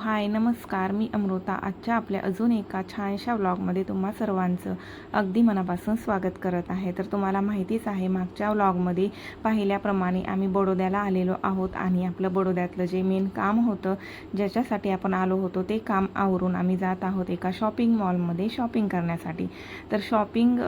हाय नमस्कार. मी अमृता. आजच्या आपल्या अजून एका छानशा व्लॉगमध्ये तुम्हा सर्वांचं अगदी मनापासून स्वागत करत आहे. तर तुम्हाला माहितीच आहे मागच्या व्लॉगमध्ये पाहिल्याप्रमाणे आम्ही बडोद्याला आलेलो आहोत आणि आपलं बडोद्यातलं जे मेन काम होतं ज्याच्यासाठी आपण आलो होतो ते काम आवरून आम्ही जात आहोत एका शॉपिंग मॉलमध्ये शॉपिंग करण्यासाठी. तर शॉपिंग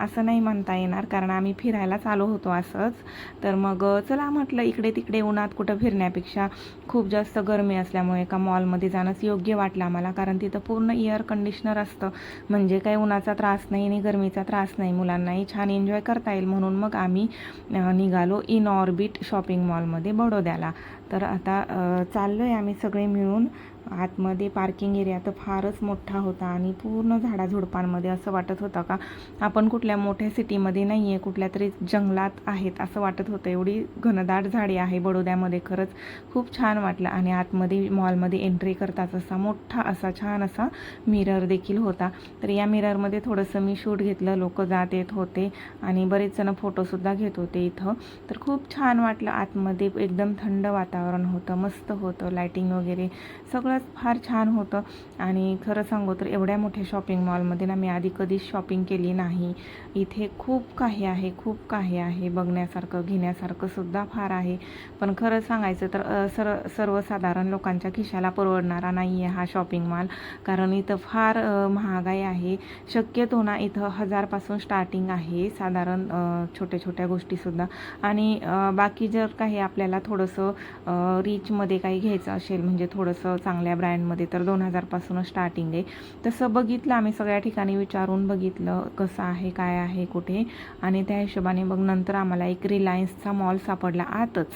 असं नाही म्हणता येणार कारण आम्ही फिरायलाच आलो होतो असंच. तर मग चला म्हटलं इकडे तिकडे उन्हात कुठं फिरण्यापेक्षा खूप जास्त गरमी असल्यामुळे एका मॉलमध्ये जाणंच योग्य वाटलं आम्हाला कारण तिथं पूर्ण एअर कंडिशनर असतं. म्हणजे काही उन्हाचा त्रास नाही आणि गरमीचा त्रास नाही. मुलांनाही छान एन्जॉय करता येईल. म्हणून मग आम्ही निघालो इन ऑर्बिट शॉपिंग मॉलमध्ये बडोद्याला. तर आता चाललो आहे आम्ही सगळे मिळून. आतमध्ये पार्किंग एरिया तर फारच मोठा होता आणि पूर्ण झाडाझुडपांमध्ये असं वाटत होतं का आपण कुठल्या मोठ्या सिटीमध्ये नाही आहे कुठल्या तरी जंगलात आहेत असं वाटत होतं. एवढी घनदाट झाडी आहे बडोद्यामध्ये खरंच खूप छान वाटलं. आणि आतमध्ये मॉलमध्ये एंट्री करताच असा मोठा असा छान असा मिरर देखील होता. तर या मिररमध्ये थोडंसं मी शूट घेतलं लोक जात येत होते आणि बरेच जण फोटोसुद्धा घेत होते इथं. तर खूप छान वाटलं. आतमध्ये एकदम थंड वातावरण होतं मस्त होतं लायटिंग वगैरे खरंच फार छान होतं. आणि खरं सांगू तर एवढ्या मोठ्या शॉपिंग मॉलमध्ये ना मी आधी कधीच शॉपिंग केली नाही. इथे खूप काही आहे खूप काही आहे. बघण्यासारखं घेण्यासारखं सुद्धा फार आहे. पण खरं सांगायचं तर सर सर्वसाधारण लोकांच्या खिशाला परवडणारा नाही आहे हा शॉपिंग मॉल कारण इथं फार महागाई आहे. शक्यतो ना इथं हजारपासून स्टार्टिंग आहे. साधारण छोट्या छोट्या गोष्टीसुद्धा आणि बाकी जर काही आपल्याला थोडंसं रिचमध्ये काही घ्यायचं असेल म्हणजे थोडंसं चांगलं चांगल्या ब्रँडमध्ये तर दोन हजारपासूनच स्टार्टिंग आहे. तसं बघितलं आम्ही सगळ्या ठिकाणी विचारून बघितलं कसं आहे काय आहे कुठे. आणि त्या हिशोबाने मग नंतर आम्हाला एक रिलायन्सचा मॉल सापडला आतच.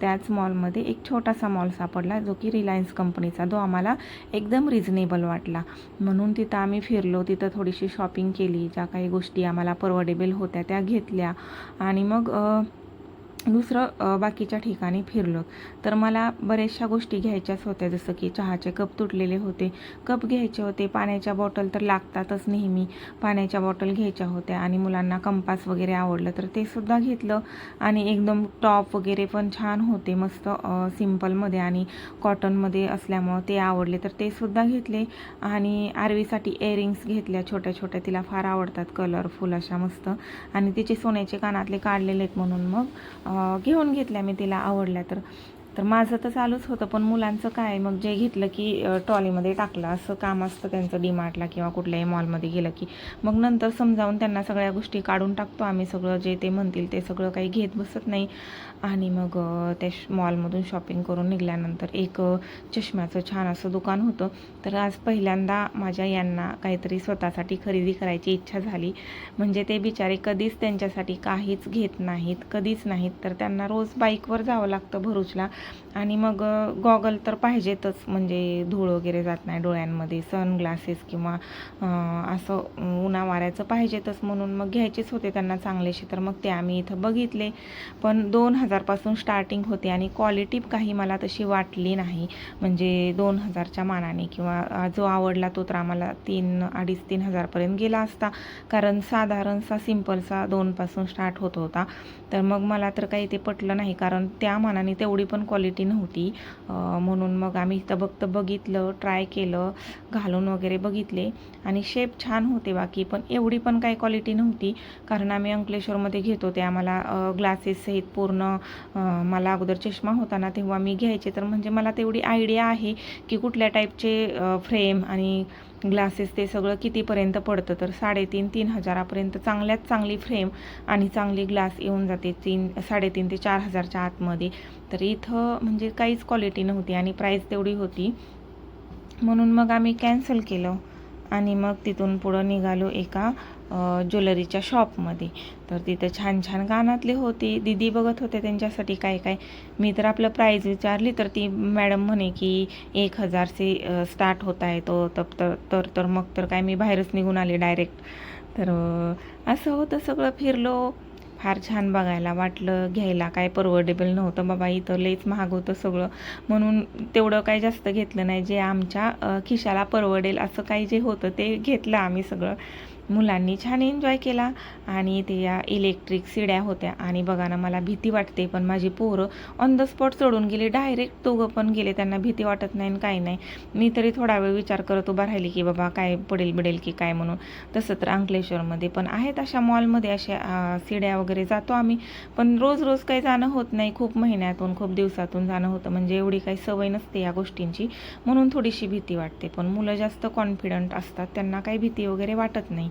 त्याच मॉलमध्ये एक छोटासा मॉल सापडला जो की रिलायन्स कंपनीचा जो आम्हाला एकदम रिझनेबल वाटला. म्हणून तिथं आम्ही फिरलो. तिथं थोडीशी शॉपिंग केली. ज्या काही गोष्टी आम्हाला परवडेबल होत्या त्या घेतल्या. आणि मग दुसरं बाकीच्या ठिकाणी फिरलो. तर मला बऱ्याचशा गोष्टी घ्यायच्याच होत्या. जसं की चहाचे कप तुटलेले होते. कप घ्यायचे होते. पाण्याच्या बॉटल तर लागतातच नेहमी. पाण्याच्या बॉटल घ्यायच्या होत्या आणि मुलांना कंपास वगैरे आवडलं तर ते सुद्धा घेतलं. आणि एकदम टॉप वगैरे पण छान होते. मस्त सिम्पलमध्ये आणि कॉटनमध्ये असल्यामुळं ते आवडले तर ते सुद्धा घेतले. आणि आरवीसाठी इयरिंग्स घेतल्या. छोट्या छोट्या तिला फार आवडतात. कलरफुल अशा मस्त. आणि तिचे सोन्याचे कानातले काढलेले आहेत म्हणून मग घेऊन घेतल्या मी तिला आवडल्या तर. तर माझं तर चालूच होतं पण मुलांचं काय मग जे घेतलं की ट्रॉलीमध्ये टाकलं असं काम असतं त्यांचं डीमार्टला किंवा कुठल्याही मॉलमध्ये गेलं की मग नंतर समजावून त्यांना सगळ्या गोष्टी काढून टाकतो आम्ही सगळं जे ते म्हणतील ते सगळं काही घेत बसत नाही. आणि मग त्या श- मॉलमधून शॉपिंग करून निघाल्यानंतर एक चष्म्याचं छान असं दुकान होतं. तर आज पहिल्यांदा माझ्या यांना काहीतरी स्वतःसाठी खरेदी करायची इच्छा झाली. म्हणजे ते बिचारे कधीच त्यांच्यासाठी काहीच घेत नाहीत कधीच नाहीत. तर त्यांना रोज बाईकवर जावं लागतं भरूचला. आणि मग गॉगल तर पाहिजेतच. म्हणजे धूळ वगैरे जात नाही डोळ्यांमध्ये सनग्लासेस किंवा असं उन्हावाऱ्याचं उन्हा वाऱ्याचं पाहिजेतच म्हणून मग घ्यायचेच होते त्यांना चांगलेसे. तर मग ते आम्ही इथं बघितले. पण दोन हजारपासून स्टार्टिंग होते आणि क्वालिटी काही मला तशी वाटली नाही. म्हणजे दोन हजारच्या मानाने किंवा जो आवडला तो तर आम्हाला तीन अडीच तीन हजारपर्यंत गेला असता. कारण साधारणसा सिम्पलसा दोनपासून स्टार्ट होत होता. तर मग मला तर काही ते पटलं नाही. कारण त्या मानाने तेवढी पण क्वालिटी नव्हती. म्हणून मग आम्ही इथं बघत बघितलं ट्राय केलं घालून वगैरे बघितले. आणि शेप छान होते बाकी पण एवढी पण काही क्वालिटी नव्हती. कारण आम्ही अंकलेश्वरमध्ये घेत होते. आम्हाला ग्लासेस सहित पूर्ण मला अगोदर चष्मा होता ना तेव्हा मी घ्यायचे. तर म्हणजे मला तेवढी आयडिया आहे की कुठल्या टाईपचे फ्रेम आणि ग्लासेस ते सगळं कितीपर्यंत पडतं तर साडेतीन तीन हजारापर्यंत चांगल्यात चांगली फ्रेम आणि चांगली ग्लास येऊन जाते तीन साडेतीन ते चार हजारच्या आतमध्ये. तर इथं म्हणजे काहीच क्वालिटी नव्हती आणि प्राईस तेवढी होती. म्हणून मग आम्ही कॅन्सल केलं. आणि मग तिथून पुढं निघालो एका ज्वेलरीच्या शॉपमध्ये. तर तिथं छान छान कानातले होते. दिदी बघत होते त्यांच्यासाठी काय काय. मी तर आपलं प्राईज विचारली तर ती मॅडम म्हणे की एक हजारचे स्टार्ट होत आहे तो तर तर तर तर मग तर काय मी बाहेरच निघून आले डायरेक्ट तर असं होतं सगळं फिरलो. फार छान बघायला वाटलं घ्यायला काय परवडेबल नव्हतं. बाबा इथं लईच महाग होतं सगळं. म्हणून तेवढं काही जास्त घेतलं नाही. जे आमच्या खिशाला परवडेल असं काही जे होतं ते घेतलं आम्ही सगळं. मुलांनी छान एन्जॉय केला आणि ते या इलेक्ट्रिक सिड्या होत्या. आणि बघा ना मला भीती वाटते पण माझी पोरं ऑन द स्पॉट चढून गेली. डायरेक्ट दोघं पण गेले त्यांना भीती वाटत नाही आणि काही नाही. मी तरी थोडा वेळ विचार करत उभा राहिली की बाबा काय पडेल बिडेल की काय म्हणून? तसं तर अंकलेश्वरमध्ये पण आहेत अशा मॉलमध्ये अशा सिड्या वगैरे जातो आम्ही. पण रोज रोज काही जाणं होत नाही. खूप महिन्यातून खूप दिवसातून जाणं होतं. म्हणजे एवढी काही सवय नसते या गोष्टींची. म्हणून थोडीशी भीती वाटते. पण मुलं जास्त कॉन्फिडंट असतात. त्यांना काही भीती वगैरे वाटत नाही.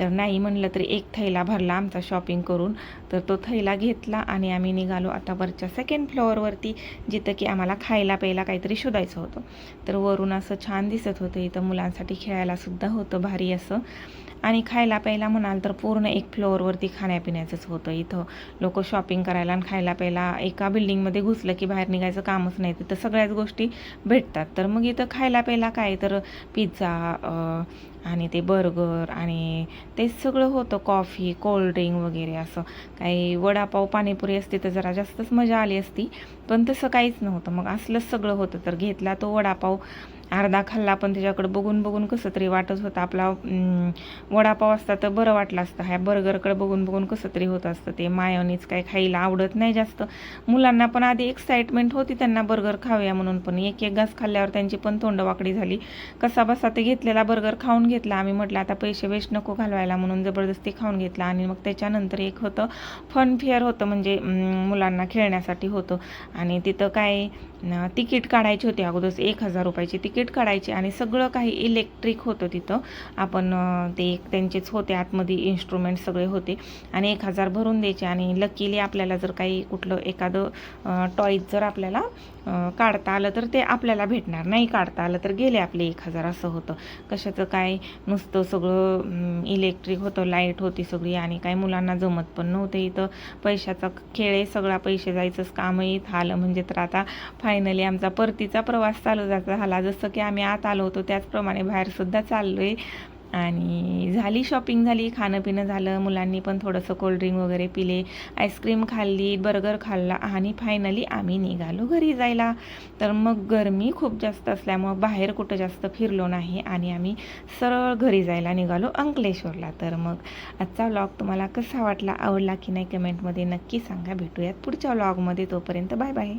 तर नाही म्हणलं तरी एक थैला भरला आमचा शॉपिंग करून. तर तो थैला घेतला आणि आम्ही निघालो आता वरच्या सेकंड फ्लोअरवरती जिथं की आम्हाला खायला प्यायला काहीतरी शोधायचं होतं. तर वरून असं छान दिसत होतं इथं मुलांसाठी खेळायलासुद्धा होतं भारी असं. आणि खायला प्यायला म्हणाल तर पूर्ण एक फ्लोअरवरती खाण्यापिण्याचंच होतं. इथं लोक शॉपिंग करायला आणि खायला प्यायला एका बिल्डिंगमध्ये घुसलं की बाहेर निघायचं कामच नाही. तिथं सगळ्याच गोष्टी भेटतात. तर मग इथं खायला प्यायला काय? तर पिझ्झा आणि ते बर्गर आणि ते सगळं होतं कॉफी कोल्ड्रिंक वगैरे असं. काही वडापाव पाणीपुरी असते तर जरा जास्तच मजा आली असती. पण तसं काहीच नव्हतं. मग असलंच सगळं होतं. तर घेतला तो वडापाव. अर्धा खाल्ला पण त्याच्याकडे बघून बघून कसं तरी वाटत होतं. आपला वडापाव असता तर बरं वाटलं असतं. ह्या बर्गरकडे बघून बघून कसं तरी होत असतं ते. मायोनीज काय खायला आवडत नाही जास्त. मुलांना पण आधी एक्साइटमेंट होती त्यांना बर्गर खाऊया म्हणून पण. एक एक घास खाल्ल्यावर त्यांची पण तोंड वाकडी झाली. कसा बसा ते घेतलेला बर्गर खाऊन घेतला. आम्ही म्हटलं आता पैसे वेस्ट नको घालवायला म्हणून जबरदस्ती खाऊन घेतला. आणि मग त्याच्यानंतर एक होतं फन फेअर होतं म्हणजे मुलांना खेळण्यासाठी होतं. आणि तिथं काय तिकीट काढायची होती अगोदर एक हजार रुपयाची तिकीट. तिकीट काढायचे आणि सगळं काही इलेक्ट्रिक होतं तिथं. आपण ते एक त्यांचेच होते आतमध्ये इन्स्ट्रुमेंट सगळे होते. आणि एक हजार भरून द्यायचे आणि लकीली आपल्याला जर काही कुठलं एखादं टॉईज जर आपल्याला काढता आलं तर ते आपल्याला भेटणार नाही. काढता आलं तर गेले आपले एक हजार असं होतं. कशाचं काय नुसतं सगळं इलेक्ट्रिक होतं लाइट होती सगळी आणि काय मुलांना जमत पण नव्हतं इथं. पैशाचा खेळ आहे सगळा पैसे जायचंच. कामही इथं आलं म्हणजे तर आता फायनली आमचा परतीचा प्रवास चालू जायचा झाला जसं जसं की आम्ही आत आलो होतो त्याचप्रमाणे बाहेरसुद्धा चाललो आहे आणि झाली शॉपिंग झाली खाणं पिणं झालं. मुलांनी पण थोडंसं कोल्ड्रिंक वगैरे पिले आईस्क्रीम खाल्ली बर्गर खाल्ला आणि फायनली आम्ही निघालो घरी जायला. तर मग गरमी खूप जास्त असल्यामुळं बाहेर कुठं जास्त फिरलो नाही आणि आम्ही सरळ घरी जायला निघालो अंकलेश्वरला. तर मग आजचा व्लॉग तुम्हाला कसा वाटला आवडला की नाही कमेंटमध्ये नक्की सांगा. भेटूयात पुढच्या व्लॉगमध्ये तोपर्यंत बाय बाय